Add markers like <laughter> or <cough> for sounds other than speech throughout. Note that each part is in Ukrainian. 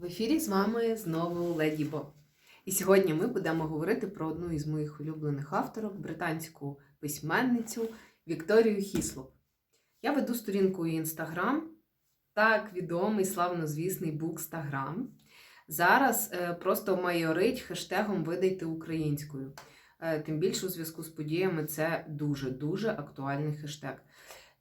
В ефірі з вами знову Леді Бо. І сьогодні ми будемо говорити про одну із моїх улюблених авторок, британську письменницю Вікторію Хіслоп. Я веду сторінку інстаграм, так відомий славнозвісний букстаграм. Зараз е, просто майорить хештегом Видайте українською. Е, тим більше у зв'язку з подіями це дуже-дуже актуальний хештег.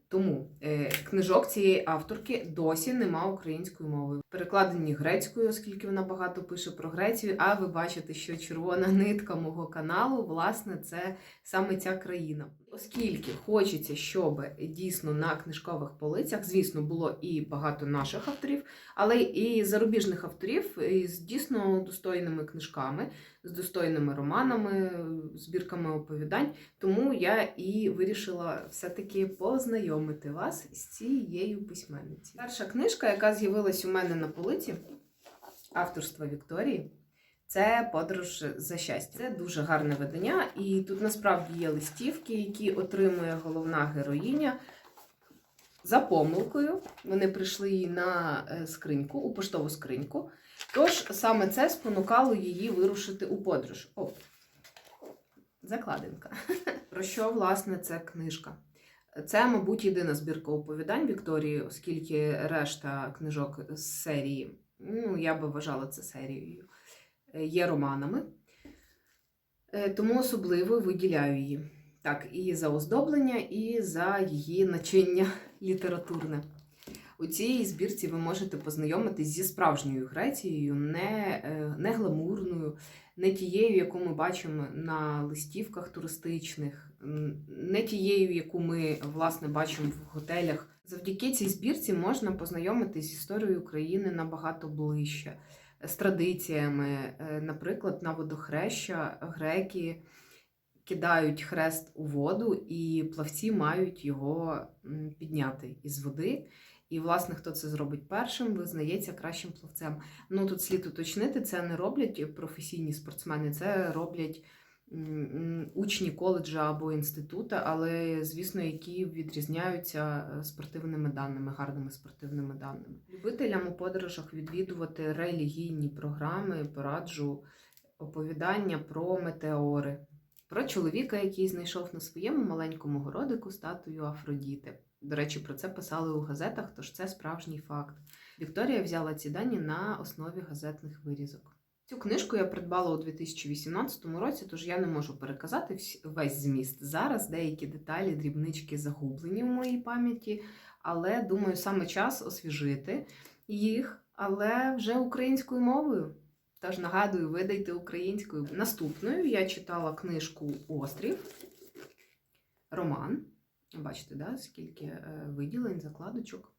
Тому е, книжок цієї авторки досі нема українською мовою. Перекладені грецькою, оскільки вона багато пише про Грецію. А ви бачите, що червона нитка мого каналу, власне, це саме ця країна. Оскільки хочеться, щоб дійсно на книжкових полицях, звісно, було і багато наших авторів, але і зарубіжних авторів із дійсно достойними книжками, з достойними романами, збірками оповідань. Тому я і вирішила все-таки познайомити вас з цією письменницею. Перша книжка, яка з'явилась у мене на полиці, авторства Вікторії. Це подорож за щастя. Це дуже гарне видання, і тут насправді є листівки, які отримує головна героїня за помилкою. Вони прийшли їй на е, скриньку, у поштову скриньку. Тож саме це спонукало її вирушити у подорож. О, закладинка. <laughs> Про що, власне, ця книжка? Це, мабуть, єдина збірка оповідань Вікторії, оскільки решта книжок з серії, ну, я би вважала це серією, е, є романами. Е, Тому особливо виділяю її. Так, і за оздоблення, і за її начиння <laughs> літературне. У цій збірці ви можете познайомитись зі справжньою Грецією, не, е, не гламурною, не тією, яку ми бачимо на листівках туристичних, не тією, яку ми власне бачимо в готелях. Завдяки цій збірці можна познайомитись з історією України набагато ближче, з традиціями. Е, Наприклад, на водохреща греки кидають хрест у воду, і плавці мають його підняти із води. І, власне, хто це зробить першим, визнається кращим плавцем. Ну тут слід уточнити, це не роблять професійні спортсмени, це роблять учні коледжа або інститута, але, звісно, які відрізняються е, спортивними даними, гарними спортивними даними. Любителям у подорожах відвідувати релігійні програми, пораджу оповідання про метеори, про чоловіка, який знайшов на своєму маленькому городику статую Афродіти. До речі, про це писали у газетах, тож це справжній факт. Вікторія взяла ці дані на основі газетних вирізок. Цю книжку я придбала у 2018 році, тож я не можу переказати весь зміст. Зараз деякі деталі, дрібнички загублені в моїй пам'яті, але думаю, саме час освіжити їх, але вже українською мовою. Тож нагадую, видайте українською. Наступною я читала книжку Острів, роман. Бачите, да, скільки е, виділень, закладочок.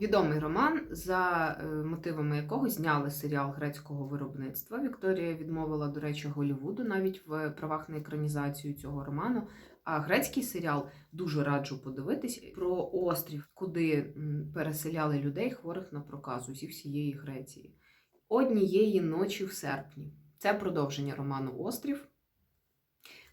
Відомий роман, за е, мотивами якого зняли серіал грецького виробництва. Вікторія відмовила, до речі, Голлівуду навіть в правах на екранізацію цього роману. А грецький серіал дуже раджу подивитись про острів, куди переселяли людей, хворих на проказу зі всієї Греції. Однієї ночі в серпні. Це продовження роману Острів.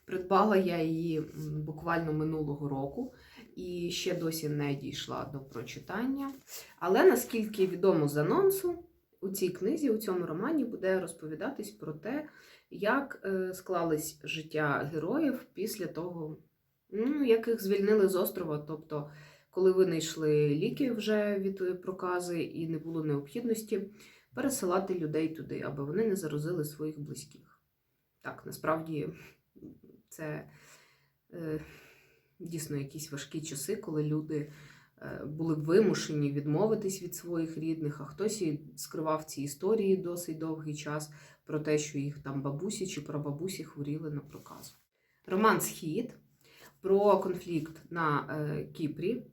Придбала я її буквально минулого року і ще досі не дійшла до прочитання. Але наскільки відомо з анонсу, у цій книзі, у цьому романі буде розповідатись про те, як е, склались життя героїв після того, ну, як їх звільнили з острова. Тобто, коли винайшли ліки вже від е, прокази і не було необхідності пересилати людей туди, аби вони не заразили своїх близьких. Так, насправді це е, дійсно якісь важкі часи, коли люди е, були вимушені відмовитись від своїх рідних, а хтось і скривав ці історії досить довгий час про те, що їх там бабусі чи прабабусі хворіли на проказу. Роман Схід про конфлікт на е, Кіпрі,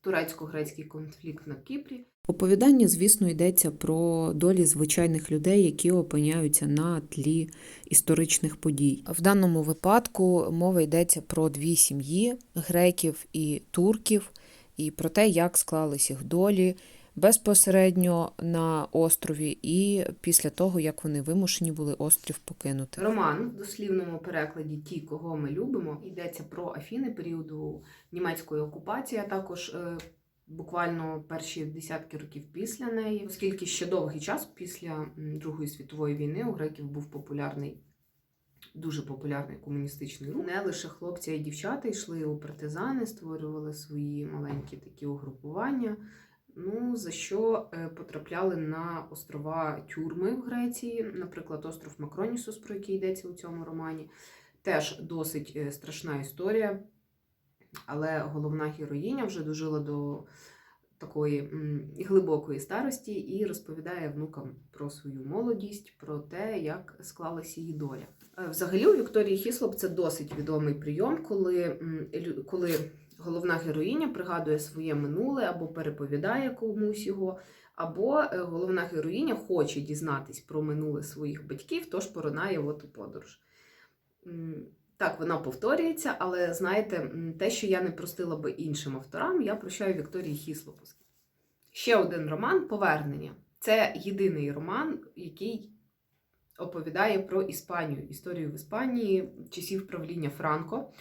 турецько-грецький конфлікт на Кіпрі. Оповідання, звісно, йдеться про долі звичайних людей, які опиняються на тлі історичних подій. В даному випадку мова йдеться про дві сім'ї греків і турків, і про те, як склались їх долі безпосередньо на острові, і після того, як вони вимушені були острів покинути. Роман в дослівному перекладі Ті, кого ми любимо, йдеться про Афіни періоду німецької окупації, а також е, буквально перші десятки років після неї, оскільки ще довгий час після Другої світової війни у греків був популярний. Дуже популярний комуністичний рух. Не лише хлопці, й дівчата йшли у партизани, створювали свої маленькі такі угрупування. Ну, за що е, потрапляли на острова тюрми в Греції, наприклад, остров Макронісус, про який йдеться у цьому романі. Теж досить е, страшна історія, але головна героїня вже дожила до такої глибокої старості і розповідає внукам про свою молодість, про те, як склалася її доля. Е, Взагалі, у Вікторії Хіслоп це досить відомий прийом, коли, коли головна героїня пригадує своє минуле або переповідає комусь його, або е, головна героїня хоче дізнатись про минуле своїх батьків, тож поринає от у подорож. Так, вона повторюється, але знаєте, те, що я не простила би іншим авторам, я прощаю Вікторії Хіслоп. Ще один роман Повернення. Це єдиний роман, який оповідає про Іспанію, історію в Іспанії часів правління Франко.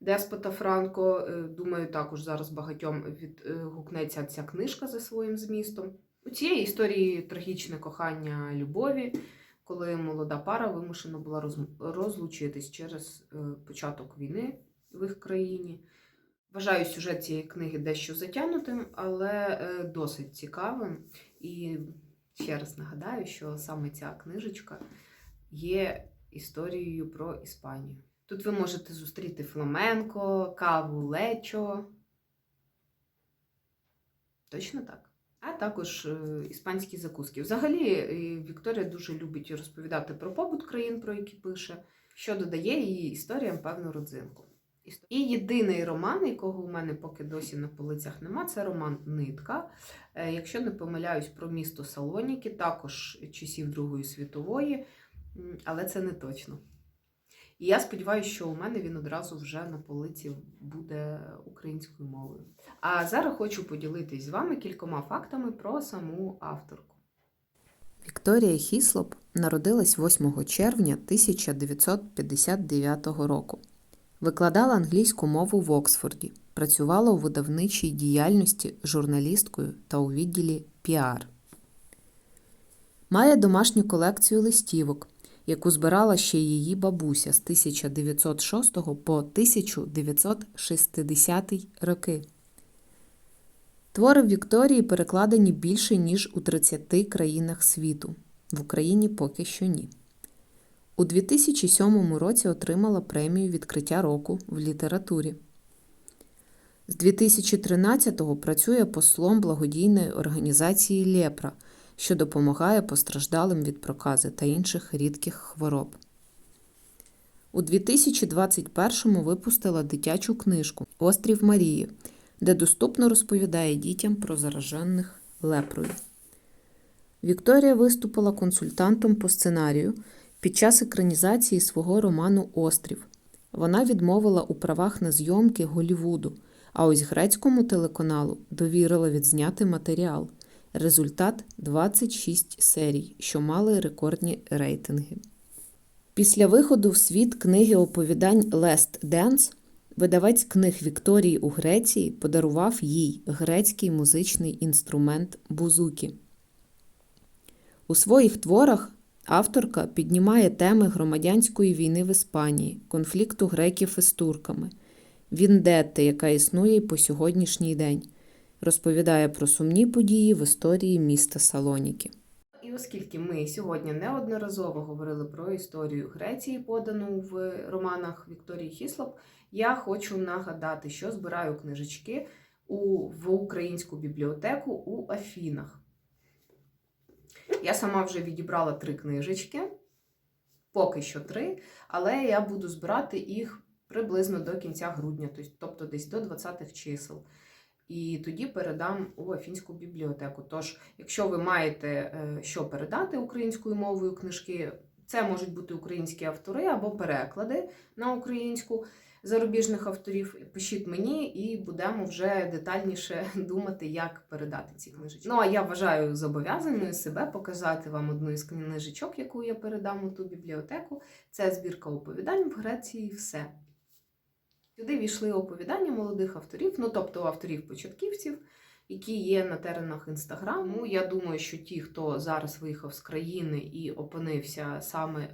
Деспота Франко, е, думаю, також зараз багатьом відгукнеться ця книжка за своїм змістом. У цієї історії трагічне кохання любові, коли молода пара вимушена була розлучитись через е, початок війни в їх країні. Вважаю сюжет цієї книги дещо затягнутим, але е, досить цікавим. І ще раз нагадаю, що саме ця книжечка є історією про Іспанію. Тут ви можете зустріти фламенко, каву лечо. Точно так. А також е, іспанські закуски. Взагалі, е, Вікторія дуже любить розповідати про побут країн, про які пише, що додає її історіям певну родзинку. І єдиний роман, якого у мене поки досі на полицях нема, це роман Нитка. Е, Якщо не помиляюсь про місто Салоніки, також часів Другої світової, але це не точно. І я сподіваюся, що у мене він одразу вже на полиці буде українською мовою. А зараз хочу поділитись з вами кількома фактами про саму авторку. Вікторія Хіслоп народилась 8 червня 1959 року. Викладала англійську мову в Оксфорді, працювала у видавничій діяльності журналісткою та у відділі піар. Має домашню колекцію листівок, яку збирала ще її бабуся з 1906 по 1960 роки. Твори Вікторії перекладені більше, ніж у 30 країнах світу. В Україні поки що ні. У 2007 році отримала премію відкриття року в літературі. З 2013-го працює послом благодійної організації Лепра, що допомагає постраждалим від прокази та інших рідких хвороб. У 2021-му випустила дитячу книжку Острів Марії, де доступно розповідає дітям про заражених лепрою. Вікторія виступила консультантом по сценарію під час екранізації свого роману Острів. Вона відмовила у правах на зйомки Голівуду, а ось грецькому телеканалу довірила відзняти матеріал. Результат 26 серій, що мали рекордні рейтинги. Після виходу в світ книги оповідань Лест Денс видавець книг Вікторії у Греції подарував їй грецький музичний інструмент бузукі. У своїх творах авторка піднімає теми громадянської війни в Іспанії, конфлікту греків із турками, віндетти, яка існує й по сьогоднішній день, розповідає про сумні події в історії міста Салоніки. І оскільки ми сьогодні неодноразово говорили про історію Греції, подану в романах Вікторії Хіслоп, я хочу нагадати, що збираю книжечки у, в українську бібліотеку у Афінах. Я сама вже відібрала три книжечки, поки що три, але я буду збирати їх приблизно до кінця грудня, тобто десь до 20-х чисел. І тоді передам у Афінську бібліотеку. Тож, якщо ви маєте е, що передати українською мовою книжки, це можуть бути українські автори або переклади на українську зарубіжних авторів. Пишіть мені і будемо вже детальніше <laughs> думати, як передати ці книжечки. Ну а я вважаю зобов'язаною себе показати вам одну із книжечок, яку я передам у ту бібліотеку. Це збірка оповідань в Греції. Все. Сюди війшли оповідання молодих авторів, ну тобто авторів-початківців, які є на теренах інстаграму. Я думаю, що ті, хто зараз виїхав з країни і опинився саме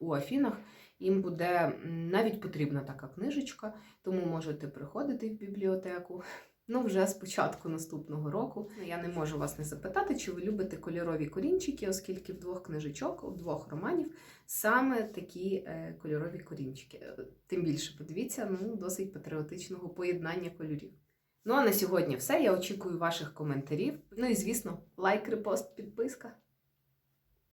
у Афінах, їм буде навіть потрібна така книжечка, тому можете приходити в бібліотеку. Ну, вже з початку наступного року. Я не можу вас не запитати, чи ви любите кольорові корінчики, оскільки в двох книжечок, у двох романів саме такі е, кольорові корінчики. Е, Тим більше подивіться, ну, досить патріотичного поєднання кольорів. Ну а на сьогодні все. Я очікую ваших коментарів. Ну і звісно, лайк, репост, підписка.